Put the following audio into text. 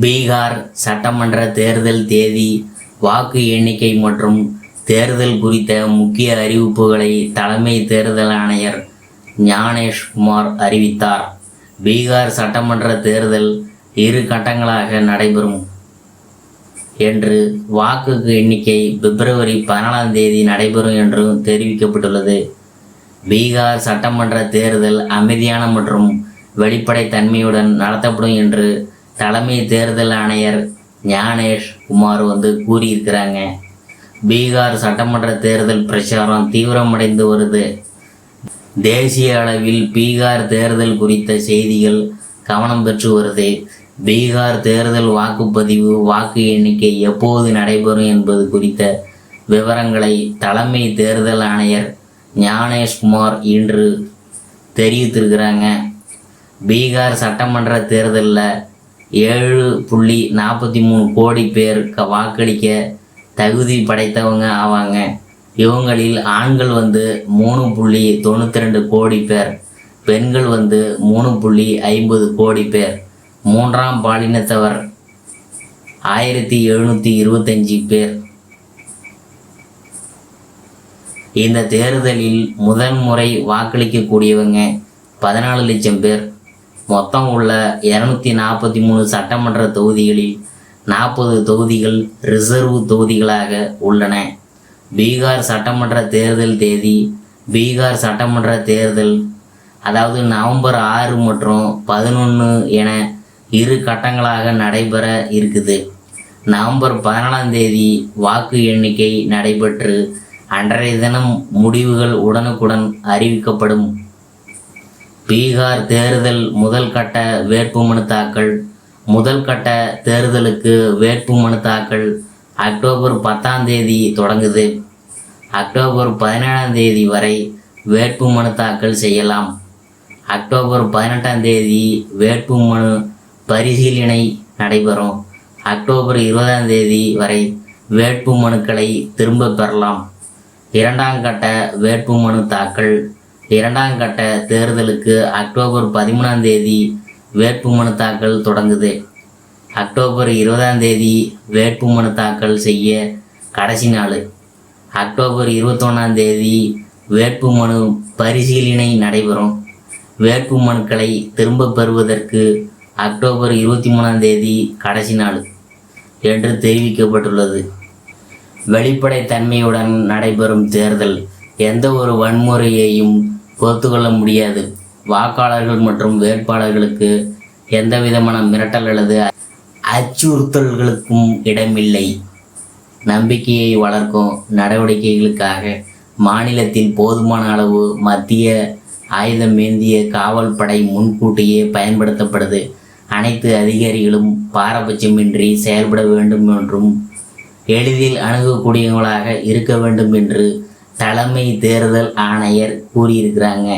பீகார் சட்டமன்ற தேர்தல் தேதி வாக்கு எண்ணிக்கை மற்றும் தேர்தல் குறித்த முக்கிய அறிவிப்புகளை தலைமை தேர்தல் ஆணையர் ஞானேஷ் குமார் அறிவித்தார். பீகார் சட்டமன்ற தேர்தல் இரு கட்டங்களாக நடைபெறும். என்று வாக்குக்கு எண்ணிக்கை பிப்ரவரி பதினாலாம் தேதி நடைபெறும் என்றும் தெரிவிக்கப்பட்டுள்ளது. பீகார் சட்டமன்ற தேர்தல் அமைதியான மற்றும் வெளிப்படைத்தன்மையுடன் நடத்தப்படும் என்று தலைமை தேர்தல் ஆணையர் ஞானேஷ் குமார் வந்து கூறியிருக்கிறாங்க. பீகார் சட்டமன்ற தேர்தல் பிரச்சாரம் தீவிரமடைந்து வருது. தேசிய அளவில் பீகார் தேர்தல் குறித்த செய்திகள் கவனம் பெற்று வருது. பீகார் தேர்தல் வாக்குப்பதிவு வாக்கு எண்ணிக்கை எப்போது நடைபெறும் என்பது குறித்த விவரங்களை தலைமை தேர்தல் ஆணையர் ஞானேஷ்குமார் இன்று தெரிவித்திருக்கிறாங்க. பீகார் சட்டமன்ற தேர்தலில் ஏழு புள்ளி நாற்பத்தி மூணு கோடி பேர் க- வாக்களிக்க தகுதி படைத்தவங்க ஆவாங்க. இவங்களில் ஆண்கள் வந்து மூணு புள்ளி தொண்ணூற்றி ரெண்டு கோடி பேர். பெண்கள் வந்து மூணு புள்ளி ஐம்பது கோடி பேர். மூன்றாம் பாலினத்தவர் ஆயிரத்தி எழுநூற்றி இருபத்தஞ்சி பேர். இந்த தேர்தலில் முதல் முறை வாக்களிக்கக்கூடியவங்க பதினாலு லட்சம் பேர். மொத்தம் உள்ள இரநூத்தி நாற்பத்தி மூணு சட்டமன்ற தொகுதிகளில் நாற்பது தொகுதிகள் ரிசர்வ் தொகுதிகளாக உள்ளன. பீகார் சட்டமன்ற தேர்தல் தேதி பீகார் சட்டமன்ற தேர்தல் அதாவது நவம்பர் ஆறு மற்றும் பதினொன்று என இரு கட்டங்களாக நடைபெற இருக்குது. நவம்பர் பதினாலாம் தேதி வாக்கு எண்ணிக்கை நடைபெற்று அன்றைய தினம் முடிவுகள் உடனுக்குடன் அறிவிக்கப்படும். பீகார் தேர்தல் முதல் கட்ட வேட்புமனு தாக்கல் முதல் கட்ட தேர்தலுக்கு வேட்புமனு தாக்கல் அக்டோபர் பத்தாம் தேதி தொடங்குது. அக்டோபர் பதினேழாம் தேதி வரை வேட்புமனு தாக்கல் செய்யலாம். அக்டோபர் பதினெட்டாம் தேதி வேட்புமனு பரிசீலனை நடைபெறும். அக்டோபர் இருபதாம் தேதி வரை வேட்புமனுக்களை திரும்ப பெறலாம். இரண்டாம் கட்ட வேட்புமனு தாக்கல் இரண்டாம் கட்ட தேர்தலுக்கு அக்டோபர் பதிமூணாம் தேதி வேட்புமனு தாக்கல் தொடங்குது. அக்டோபர் இருபதாம் தேதி வேட்புமனு தாக்கல் செய்ய கடைசி நாள். அக்டோபர் இருபத்தொன்னாம் தேதி வேட்புமனு பரிசீலனை நடைபெறும். வேட்புமனுக்களை திரும்பப் பெறுவதற்கு அக்டோபர் இருபத்தி மூணாம் தேதி கடைசி நாள் என்று தெரிவிக்கப்பட்டுள்ளது. வெளிப்படைத்தன்மையுடன் நடைபெறும் தேர்தல் எந்த ஒரு வன்முறையையும் பொறுத்துக்கொள்ள முடியாது. வாக்காளர்கள் மற்றும் வேட்பாளர்களுக்கு எந்த விதமான மிரட்டல் அல்லது அச்சுறுத்தல்களுக்கும் இடமில்லை. நம்பிக்கையை வளர்க்கும் நடவடிக்கைகளுக்காக மாநிலத்தில் போதுமான அளவு மத்திய ஆயுதம் ஏந்திய காவல் படை முன்கூட்டியே பயன்படுத்தப்படுது. அனைத்து அதிகாரிகளும் பாரபட்சமின்றி செயல்பட வேண்டும் என்றும் எளிதில் அணுகக்கூடியவங்களாக இருக்க வேண்டும் என்று தலைமை தேர்தல் ஆணையர் கூறியிருக்கிறாங்க.